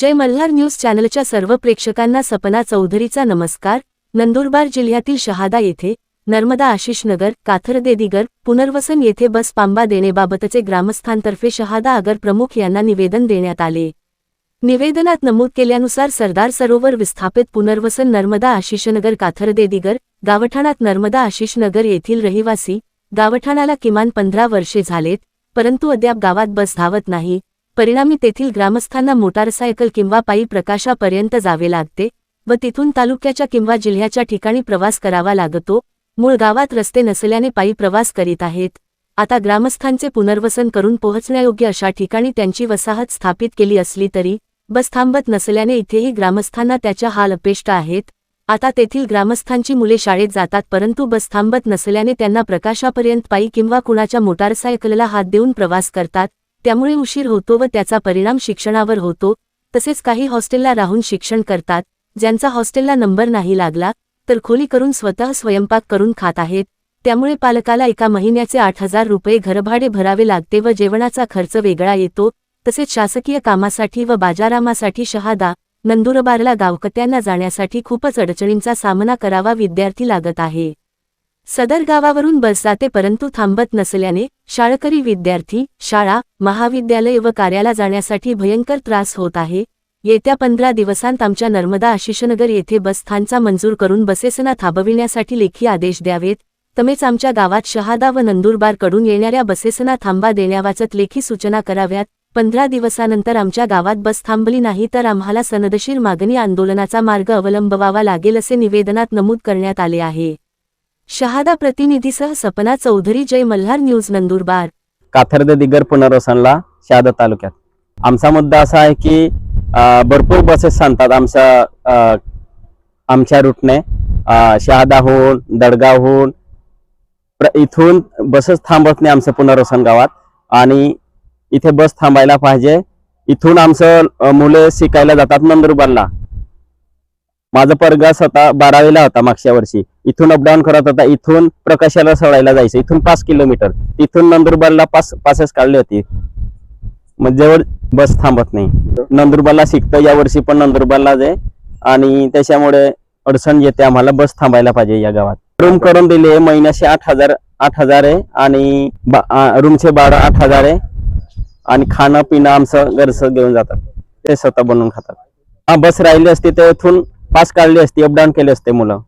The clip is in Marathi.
जय मल्हार न्यूज चॅनलच्या सर्व प्रेक्षकांना सपना चौधरीचा नमस्कार. नंदुरबार जिल्ह्यातील शहादा येथे नर्मदा आशिष नगर काथरदेदिगर पुनर्वसन येथे बस पांबा देणेबाबतचे ग्रामस्थांतर्फे शहादा आगर प्रमुख यांना निवेदन देण्यात आले. निवेदनात नमूद केल्यानुसार सरदार सरोवर विस्थापित पुनर्वसन नर्मदा आशिषनगर काथरदेदिगर गावठाणात नर्मदा आशिषनगर येथील रहिवासी गावठाणाला किमान पंधरा वर्षे झालेत परंतु अद्याप गावात बस धावत नाही. परिणामी तेथील ग्रामस्थांना मोटारसायकल किंवा पायी प्रकाशापर्यंत जावे लागते व तिथून तालुक्याच्या किंवा जिल्ह्याच्या ठिकाणी प्रवास करावा लागतो. मूळ गावात रस्ते नसल्याने पायी प्रवास करीत आहेत. आता ग्रामस्थांचे पुनर्वसन करून पोहोचण्यायोग्य अशा ठिकाणी त्यांची वसाहत स्थापित केली असली तरी बस थांबत नसल्याने इथेही ग्रामस्थांना त्याच्या हाल अपेष्ट आहेत. आता तेथील ग्रामस्थांची मुले शाळेत जातात परंतु बस थांबत नसल्याने त्यांना प्रकाशापर्यंत पायी किंवा कुणाच्या मोटारसायकलला हात देऊन प्रवास करतात. त्यामुळे उशीर होतो व त्याचा परिणाम शिक्षणावर होतो. तसेच काही हॉस्टेलला राहून शिक्षण करतात. ज्यांचा हॉस्टेलला नंबर नाही लागला तर खोली करून स्वतः स्वयंपाक करून खात आहेत. त्यामुळे पालकाला एका महिन्याचे आठ हजार रुपये घरभाडे भरावे लागते व जेवणाचा खर्च वेगळा येतो. तसेच शासकीय कामासाठी व बाजारामासाठी शहादा नंदुरबारला गावकत्यांना जाण्यासाठी खूपच अडचणींचा सामना करावा विद्यार्थी लागत आहे. सदर गावावरून बस जाते परंतु थांबत नसल्याने शाळकरी विद्यार्थी शाळा महाविद्यालय व कार्याला जाण्यासाठी भयंकर त्रास होत आहे. येत्या पंधरा दिवसांत आमच्या नर्मदा आशिषनगर येथे बसस्थानचा मंजूर करून बसेसना थांबविण्यासाठी लेखी आदेश द्यावेत. तमेच आमच्या गावात शहादा व नंदुरबारकडून येणाऱ्या बसेसना थांबा देण्यावाचत लेखी सूचना कराव्यात. पंधरा दिवसानंतर आमच्या गावात बस थांबली नाही तर आम्हाला सनदशीर मागणी आंदोलनाचा मार्ग अवलंबवावा लागेल असे निवेदनात नमूद करण्यात आले आहे. शहादा प्रतिनिधीसह सपना चौधरी जय मल्हार न्यूज नंदुरबार. काथर्द दिगर पुनर्वसनला शहादा तालुक्यात. आमचा मुद्दा असा आहे की भरपूर बसेस सांगतात आमच्या आमच्या रूटने शहादाहून दडगावहून इथून बसेस थांबत नाही आमचं पुनर्वसन गावात. आणि इथे बस थांबायला पाहिजे. इथून आमचं मुले शिकायला जातात नंदुरबारला. माझा परगास स्वतः बारावीला होता मागच्या वर्षी. इथून अपडाऊन करत होता. इथून प्रकाशाला सोडायला जायचं. इथून पाच किलोमीटर इथून नंदुरबारला पास पासेस काढली होती. मग जवळ बस थांबत नाही. नंदुरबारला शिकतो या वर्षी पण नंदुरबारला आहे. आणि त्याच्यामुळे अडचण येते. आम्हाला बस थांबायला पाहिजे या गावात. रूम करून दिले. महिन्याचे आठ हजार आठ हजार आहे. आणि रूमचे भाडं आठ हजार आहे. आणि खाणं पिणं आमचं घरचं घेऊन जातात. ते स्वतः बनवून खातात. हा बस राहिली असती तेथून पास काढली असती अपडाऊन केले असते मुलं.